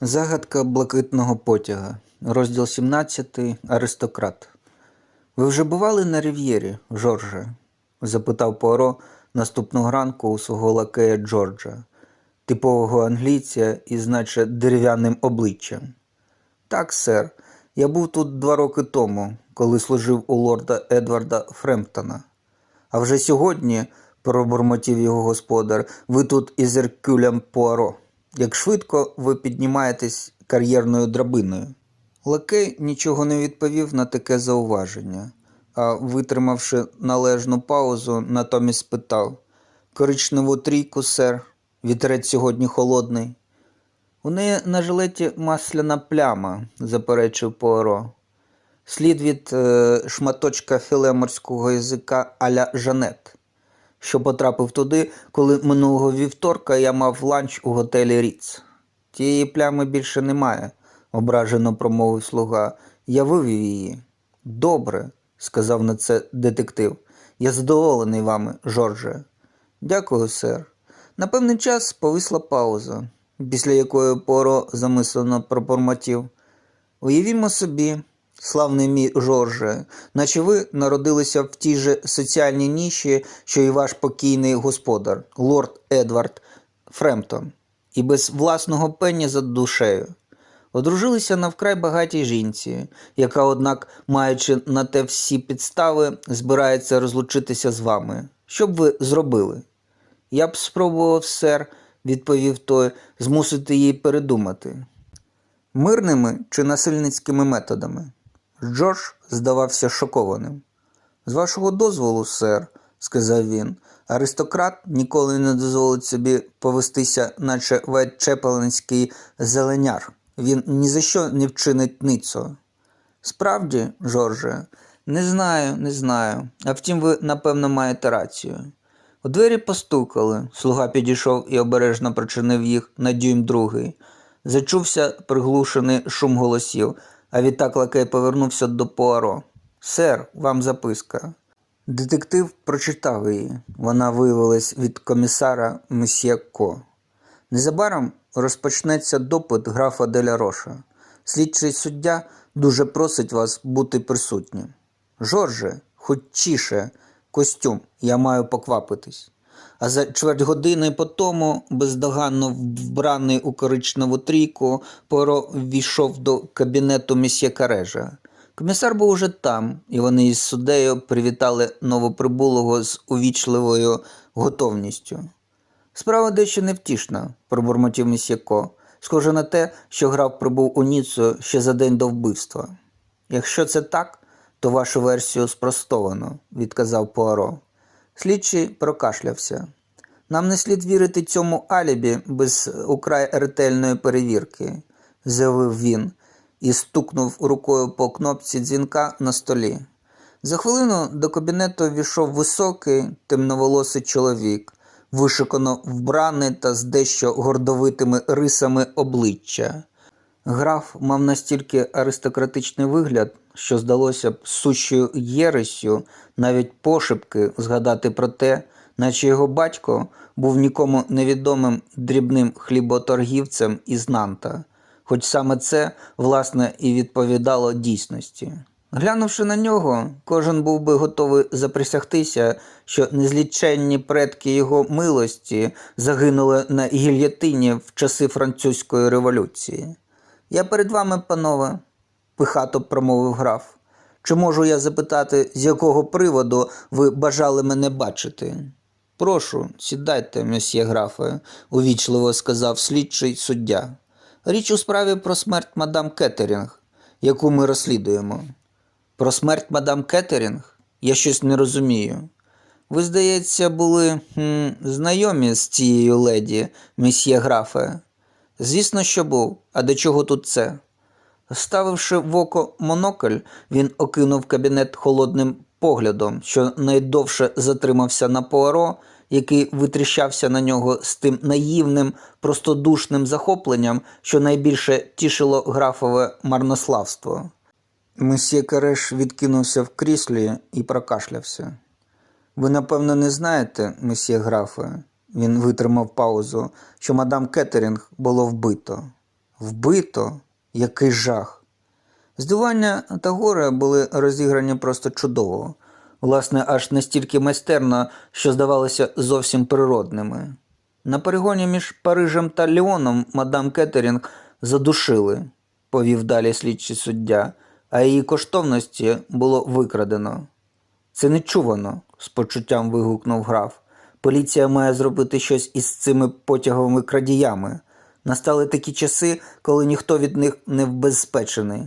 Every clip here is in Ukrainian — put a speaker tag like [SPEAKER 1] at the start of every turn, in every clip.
[SPEAKER 1] Загадка блакитного потяга. Розділ 17. Аристократ. Ви вже бували на Рів'єрі, Жорже? запитав Пуаро наступного ранку у свого лакея Джорджа, типового англійця із наче дерев'яним обличчям. Так, сер. Я був тут два роки тому, коли служив у лорда Едварда Фремптона. А вже сьогодні, пробурмотів його господар, ви тут із Еркюлем Пуаро. Як швидко ви піднімаєтесь кар'єрною драбиною. Лакей нічого не відповів на таке зауваження, а, витримавши належну паузу, натомість спитав Коричневу трійку, сер, вітерець сьогодні холодний. У неї на жилеті масляна пляма, заперечив Пуаро. Слід від е, шматочка філе морського язика аля Жанет, що потрапив туди, коли минулого вівторка я мав ланч у готелі Ріц. Тієї плями більше немає, ображено промовив слуга. Я вивів її. Добре, сказав на це детектив. Я задоволений вами, Жорже. Дякую, сер. На певний час повисла пауза, після якої Поро замислено пробормотів. Уявімо собі, славний мій Жорже, наче ви народилися в тій же соціальній ніші, що і ваш покійний господар, лорд Едвард Фремптон, і без власного пені за душею. Одружилися на вкрай багатій жінці, яка, однак, маючи на те всі підстави, збирається розлучитися з вами. Що б ви зробили? Я б спробував, сер, відповів той, змусити її передумати. Мирними чи насильницькими методами? Джордж здавався шокованим. З вашого дозволу, сер, сказав він, аристократ ніколи не дозволить собі повестися, наче вайтчепеленський зеленяр. Він ні за що не вчинить ницо. Справді, Жорже, не знаю, не знаю. А втім, ви, напевно, маєте рацію. У двері постукали. Слуга підійшов і обережно прочинив їх на дюйм другий. Зачувся приглушений шум голосів, а відтак лакей повернувся до Пуаро. Сер, вам записка. Детектив прочитав її. Вона виявилась від комісара месьє Ко. Незабаром розпочнеться допит графа Деля Роша. Слідчий суддя дуже просить вас бути присутнім. Жорже, хочіше, костюм, я маю поквапитись. А за чверть години по тому, бездоганно вбраний у коричневу трійку, Поро ввійшов до кабінету місьє Карежа. Комісар був уже там, і вони із суддею привітали новоприбулого з увічливою готовністю. Справа дещо невтішна, пробурмотів місьяко. Схоже на те, що граф прибув у Ніцу ще за день до вбивства. Якщо це так, то вашу версію спростовано, відказав Пуаро. Слідчий прокашлявся. Нам не слід вірити цьому алібі без украй ретельної перевірки, заявив він і стукнув рукою по кнопці дзвінка на столі. За хвилину до кабінету війшов високий, темноволосий чоловік, вишикано вбраний та з дещо гордовитими рисами обличчя. Граф мав настільки аристократичний вигляд, що здалося б сущою єресю навіть пошепки згадати про те, наче його батько був нікому невідомим дрібним хліботоргівцем із Нанта, хоч саме це, власне, і відповідало дійсності. Глянувши на нього, кожен був би готовий заприсягтися, що незліченні предки його милості загинули на гільйотині в часи французької революції. Я перед вами, панове, пихато промовив граф. Чи можу я запитати, з якого приводу ви бажали мене бачити? Прошу, сідайте, месьє графе, увічливо сказав слідчий суддя. Річ у справі про смерть мадам Кеттерінг, яку ми розслідуємо. Про смерть мадам Кеттерінг? Я щось не розумію. Ви, здається, були хм, знайомі з цією леді, месьє графе. Звісно, що був. А до чого тут це? Ставивши в око монокль, він окинув кабінет холодним поглядом, що найдовше затримався на Пуаро, який витріщався на нього з тим наївним, простодушним захопленням, що найбільше тішило графове марнославство. Месьє Кареш відкинувся в кріслі і прокашлявся. Ви, напевно, не знаєте, месьє графе, він витримав паузу, що мадам Кеттерінг було вбито. Вбито? Який жах. Здивування та горе були розіграні просто чудово, власне, аж настільки майстерно, що здавалося зовсім природними. На перегоні між Парижем та Ліоном мадам Кеттерінг задушили, повів далі слідчий суддя, а її коштовності було викрадено. Це нечувано, з почуттям вигукнув граф. Поліція має зробити щось із цими потяговими крадіями. Настали такі часи, коли ніхто від них не вбезпечений.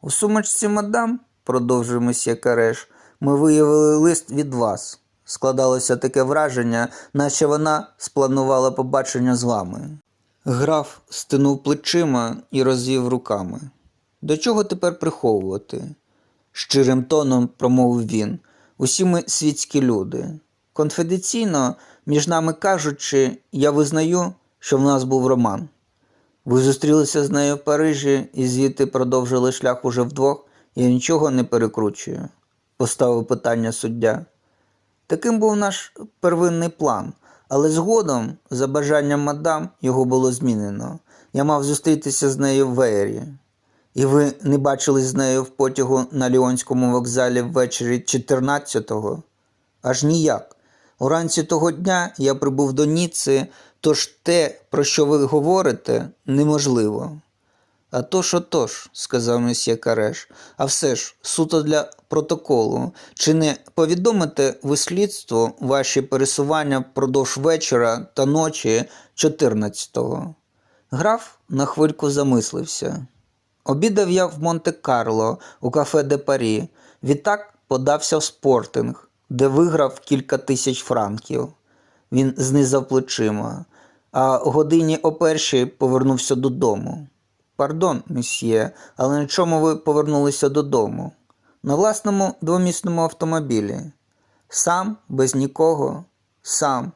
[SPEAKER 1] У сумочці мадам, продовжив месьє Кареш, ми виявили лист від вас. Складалося таке враження, наче вона спланувала побачення з вами. Граф стинув плечима і розвів руками. До чого тепер приховувати? щирим тоном промовив він. Усі ми світські люди. Конфіденційно, між нами кажучи, я визнаю, що в нас був роман. Ви зустрілися з нею в Парижі і звідти продовжили шлях уже вдвох, я нічого не перекручую, поставив питання суддя. Таким був наш первинний план, але згодом, за бажанням мадам, його було змінено. Я мав зустрітися з нею в Веєрі. І ви не бачились з нею в потягу на Ліонському вокзалі ввечері 14-го? Аж ніяк. Уранці того дня я прибув до Ніци, тож те, про що ви говорите, неможливо. А то ж отож, сказав месьє Кареш, а все ж, суто для протоколу, чи не повідомите ви слідству ваші пересування впродовж вечора та ночі 14-го? Граф на хвильку замислився. Обідав я в Монте-Карло у кафе де Парі. Відтак подався в спортинг, де виграв кілька тисяч франків. Він знизав плечима, а годині о першій повернувся додому. Пардон, месьє, але на чому ви повернулися додому? На власному двомісному автомобілі. Сам, без нікого, сам.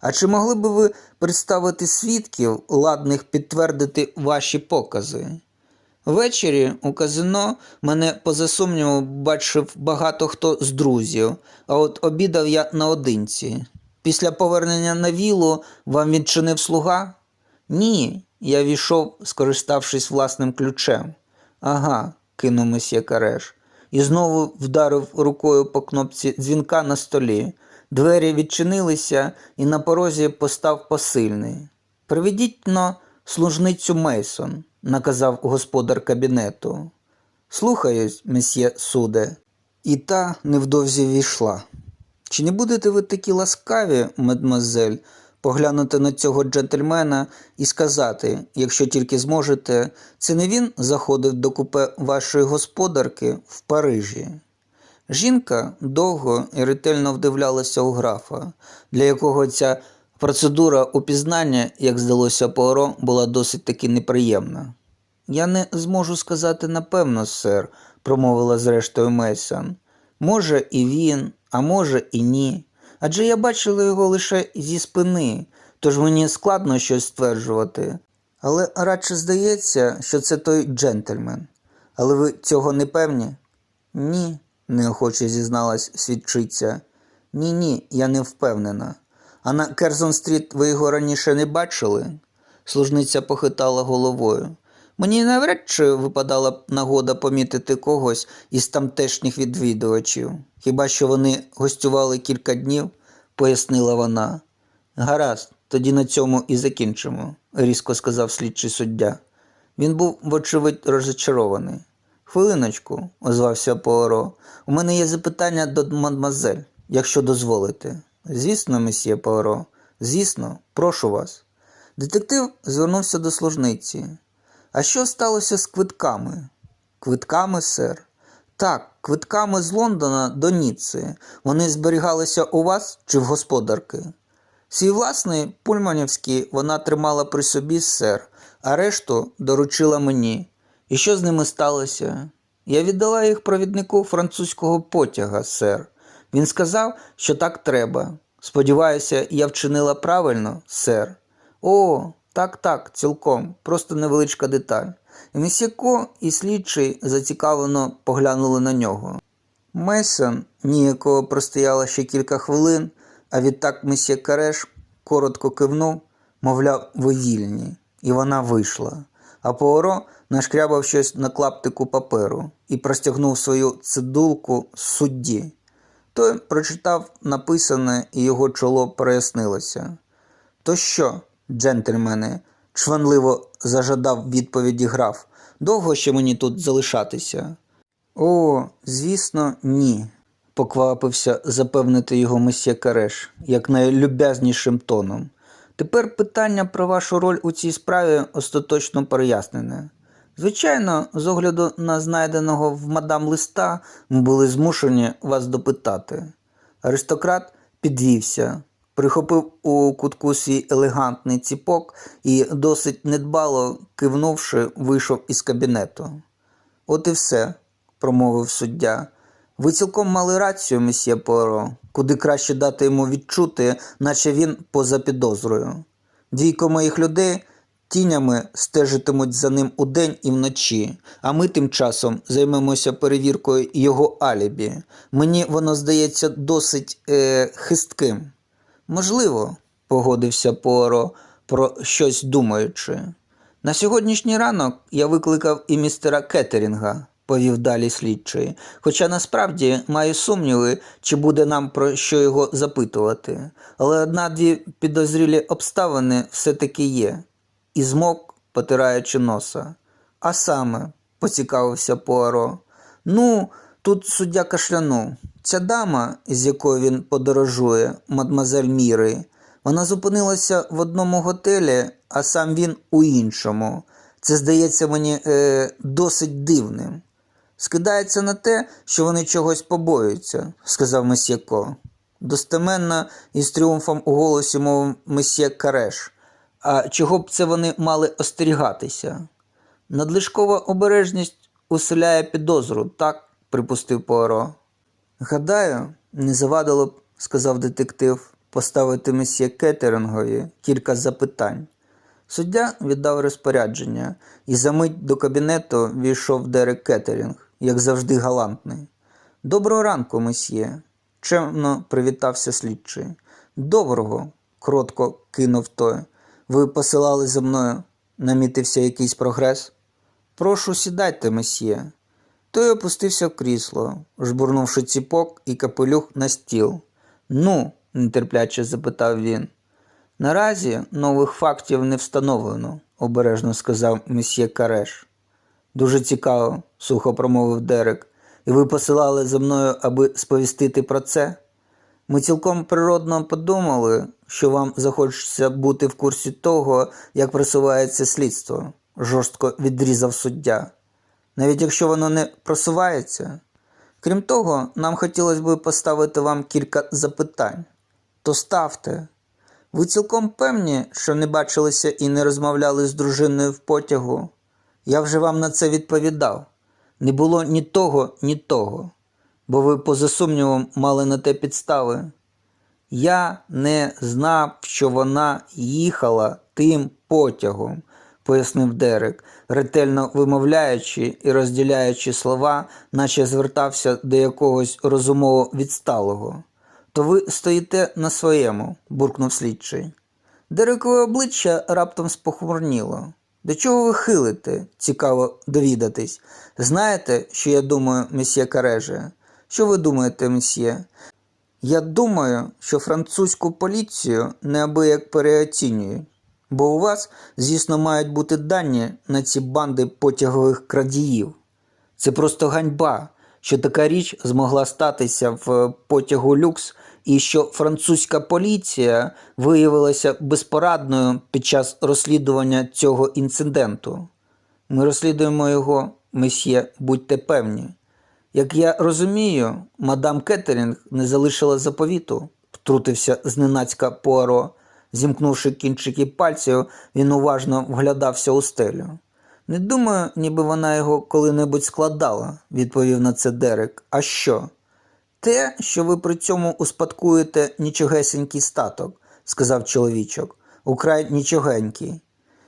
[SPEAKER 1] А чи могли б ви представити свідків, ладних підтвердити ваші покази? Ввечері у казино мене поза сумнівом бачив багато хто з друзів, а от обідав я наодинці. Після повернення на вілу вам відчинив слуга? Ні, я війшов, скориставшись власним ключем. Ага, кинув месьє Кареш. І знову вдарив рукою по кнопці дзвінка на столі. Двері відчинилися, і на порозі постав посильний. Приведіть но служницю Мейсон, наказав господар кабінету. Слухаюсь, месьє суде. І та невдовзі війшла. Чи не будете ви такі ласкаві, мадмазель, поглянути на цього джентльмена і сказати, якщо тільки зможете, це не він заходив до купе вашої господарки в Парижі? Жінка довго і ретельно вдивлялася у графа, для якого ця процедура упізнання, як здалося Пуаро, була досить таки неприємна. Я не зможу сказати напевно, сер, промовила зрештою Мейсон. Може, і він, а може, і ні. Адже я бачила його лише зі спини, тож мені складно щось стверджувати. Але радше здається, що це той джентльмен. Але ви цього не певні? Ні, неохоче зізналась свідчиця. Ні, ні, я не впевнена. А на Керзон-стріт ви його раніше не бачили? Служниця похитала головою. Мені навряд чи випадала б нагода помітити когось із тамтешніх відвідувачів. Хіба що вони гостювали кілька днів, пояснила вона. Гаразд, тоді на цьому і закінчимо, різко сказав слідчий суддя. Він був, вочевидь, розчарований. Хвилиночку, озвався Пуаро. У мене є запитання до мадмазель, якщо дозволите. Звісно, месьє Пуаро, звісно, прошу вас. Детектив звернувся до служниці. А що сталося з квитками? Квитками, сер? Так, квитками з Лондона до Ніцци. Вони зберігалися у вас чи в господарки? Свій власний пульманівський вона тримала при собі, сер, а решту доручила мені. І що з ними сталося? Я віддала їх провіднику французького потяга, сер. Він сказав, що так треба. Сподіваюся, я вчинила правильно, сер. О, так, так, цілком, просто невеличка деталь. І Місяко і слідчий зацікавлено поглянули на нього. Мейсон ніякого простояла ще кілька хвилин, а відтак месьє Кареш коротко кивнув, мовляв, ви вільні, і вона вийшла. а Пуаро нашкрябав щось на клаптику паперу і простягнув свою цидулку судді. Той прочитав написане, і його чоло прояснилося. То що, джентльмени, чванливо зажадав відповіді граф. Довго ще мені тут залишатися? О, звісно, ні, поквапився запевнити його месьє Кареш, як найлюб'язнішим тоном. Тепер питання про вашу роль у цій справі остаточно прояснене. Звичайно, з огляду на знайденого в мадам листа, ми були змушені вас допитати. Аристократ підвівся, прихопив у кутку свій елегантний ціпок і, досить недбало кивнувши, вийшов із кабінету. От і все, промовив суддя. Ви цілком мали рацію, месьє Поро, куди краще дати йому відчути, наче він поза підозрою. Двійко моїх людей тінями стежитимуть за ним удень і вночі, а ми тим часом займемося перевіркою його алібі. Мені воно здається досить е, хистким. Можливо, погодився Поро, про щось думаючи. На сьогоднішній ранок я викликав і містера Кеттерінга, повів далі слідчий. Хоча насправді маю сумніви, чи буде нам про що його запитувати. Але одна-дві підозрілі обставини все-таки є. І змок, потираючи носа. А саме, поцікавився Пуаро. Ну, тут суддя кашлянув. Ця дама, з якою він подорожує, мадмазель Міри, вона зупинилася в одному готелі, а сам він у іншому. Це здається мені е, досить дивним. Скидається на те, що вони чогось побоюються, сказав месьєко. Достеменно і з тріумфом у голосі мовив месьє Кареш. А чого б це вони мали остерігатися? Надлишкова обережність уселяє підозру, так? припустив Пуаро. Гадаю, не завадило б, сказав детектив, поставити месьє Кеттерингові кілька запитань. Суддя віддав розпорядження, і за мить до кабінету війшов Дерек Кеттерінг, як завжди галантний. Доброго ранку, месьє, чемно привітався слідчий. Доброго, кротко кинув той. Ви посилали за мною, намітився якийсь прогрес. Прошу сідайте, месьє. Той опустився в крісло, жбурнувши ціпок і капелюх на стіл. Ну, нетерпляче запитав він. Наразі нових фактів не встановлено, обережно сказав месьє Кареш. Дуже цікаво, сухо промовив Дерек. І ви посилали за мною, аби сповістити про це? Ми цілком природно подумали, що вам захочеться бути в курсі того, як просувається слідство, жорстко відрізав суддя. Навіть якщо воно не просувається. Крім того, нам хотілося б поставити вам кілька запитань. То ставте. Ви цілком певні, що не бачилися і не розмовляли з дружиною в потягу? Я вже вам на це відповідав. Не було ні того, ні того, бо ви, поза сумнівом, мали на те підстави. Я не знав, що вона їхала тим потягом, пояснив Дерек, ретельно вимовляючи і розділяючи слова, наче звертався до якогось розумово відсталого. То ви стоїте на своєму, буркнув слідчий. Дерекове обличчя раптом спохмурніло. До чого ви хилите? Цікаво довідатись. Знаєте, що я думаю, месьє Кареже? Що ви думаєте, месьє? Я думаю, що французьку поліцію неабияк переоцінюють, бо у вас, звісно, мають бути дані на ці банди потягових крадіїв. Це просто ганьба, що така річ змогла статися в потягу люкс, і що французька поліція виявилася безпорадною під час розслідування цього інциденту. Ми розслідуємо його, месьє, будьте певні. Як я розумію, мадам Кеттерінг не залишила заповіту, втрутився зненацька Пуаро. Зімкнувши кінчики пальців, він уважно вглядався у стелю. Не думаю, ніби вона його коли-небудь складала, відповів на це Дерек. А що? Те, що ви при цьому успадкуєте нічогесенький статок, сказав чоловічок, украй нічогенький.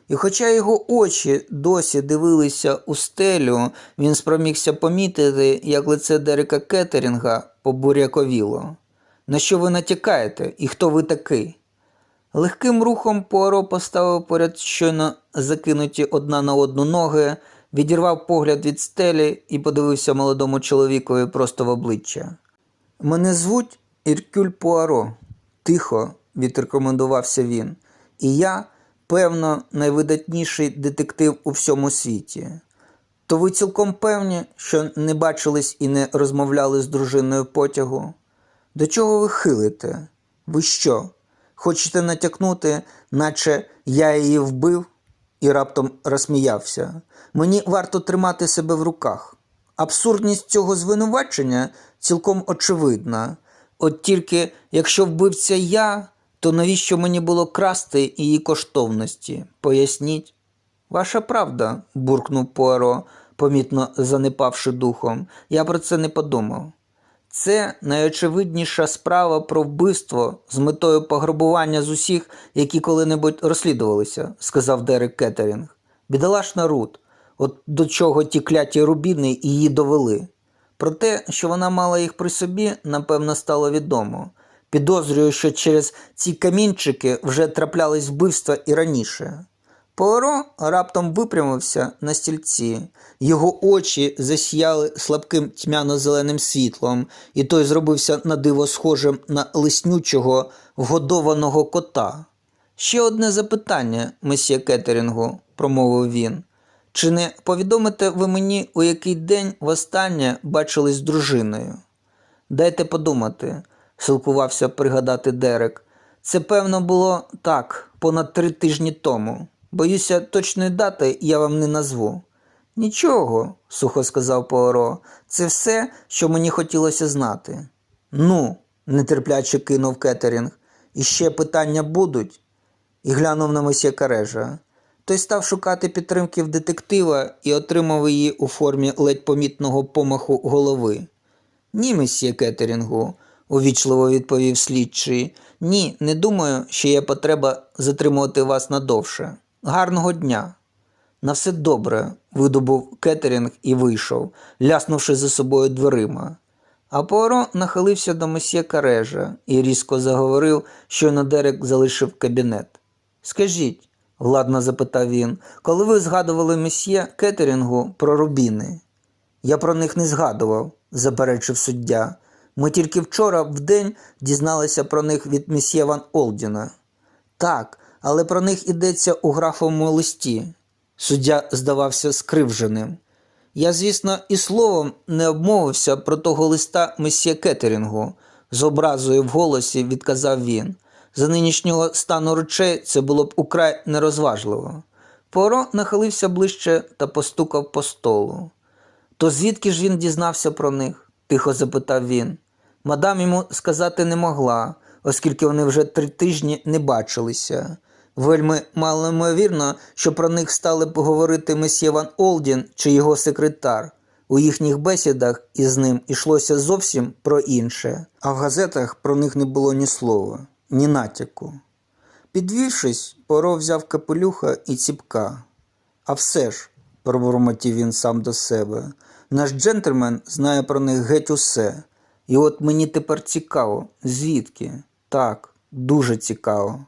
[SPEAKER 1] І хоча його очі досі дивилися у стелю, він спромігся помітити, як лице Дерека Кеттерінга побуряковіло. На що ви натякаєте і хто ви такий? Легким рухом Пуаро поставив поряд щойно закинуті одна на одну ноги, відірвав погляд від стелі і подивився молодому чоловікові просто в обличчя. Мене звуть Іркюль Пуаро, тихо відрекомендувався він. І я, певно, найвидатніший детектив у всьому світі. То ви цілком певні, що не бачились і не розмовляли з дружиною потягу? До чого ви хилите? Ви що? Хочете натякнути, наче я її вбив? І раптом розсміявся. Мені варто тримати себе в руках. Абсурдність цього звинувачення цілком очевидна. От тільки якщо вбивця я, то навіщо мені було красти її коштовності? Поясніть. Ваша правда, буркнув Пуаро, помітно занепавши духом. Я про це не подумав. Це найочевидніша справа про вбивство з метою пограбування з усіх, які коли-небудь розслідувалися, сказав Дерек Кеттерінг. Бідолашна Рут, от до чого ті кляті рубіни її довели. Про те, що вона мала їх при собі, напевно, стало відомо. Підозрюю, що через ці камінчики вже траплялись вбивства і раніше. Пуаро раптом випрямився на стільці. Його очі засіяли слабким тьмяно-зеленим світлом, і той зробився на диво схожим на лиснючого вгодованого кота. Ще одне запитання, месьє Кеттерінгу, промовив він. Чи не повідомите ви мені, у який день востаннє бачились з дружиною? Дайте подумати, силкувався пригадати Дерек. Це, певно, було так, понад три тижні тому. Боюся, точної дати я вам не назву. Нічого, сухо сказав Пуаро, це все, що мені хотілося знати. Ну, нетерпляче кинув Кеттерінг. І ще питання будуть? І глянув на месьє Карежа. Той став шукати підтримки в детектива і отримав її у формі ледь помітного помаху голови. Ні, месьє Кеттерінгу, увічливо відповів слідчий. Ні, не думаю, що є потреба затримувати вас надовше. Гарного дня. На все добре, видобув Кеттерінг і вийшов, ляснувши за собою дверима. А Пуаро нахилився до месьє Карежа і різко заговорив, щойно Дерек залишив кабінет. Скажіть, владно запитав він, коли ви згадували месьє Кеттерінгу про рубіни? Я про них не згадував, заперечив суддя. Ми тільки вчора в день дізналися про них від месьє Ван Олдіна. Так, але про них йдеться у графовому листі. Суддя здавався скривженим. Я, звісно, і словом не обмовився про того листа месьє Кеттерінгу, з образою в голосі відказав він. За нинішнього стану речей це було б украй нерозважливо. Поро нахилився ближче та постукав по столу. То звідки ж він дізнався про них? тихо запитав він. Мадам йому сказати не могла, оскільки вони вже три тижні не бачилися. Вельми малоймовірно, що про них стали б говорити месьє Ван Олдін чи його секретар. У їхніх бесідах із ним йшлося зовсім про інше, а в газетах про них не було ні слова, ні натяку. Підвівшись, Поро взяв капелюха і ціпка. А все ж, пробурмотів він сам до себе, наш джентльмен знає про них геть усе. І от мені тепер цікаво, звідки? Так, дуже цікаво.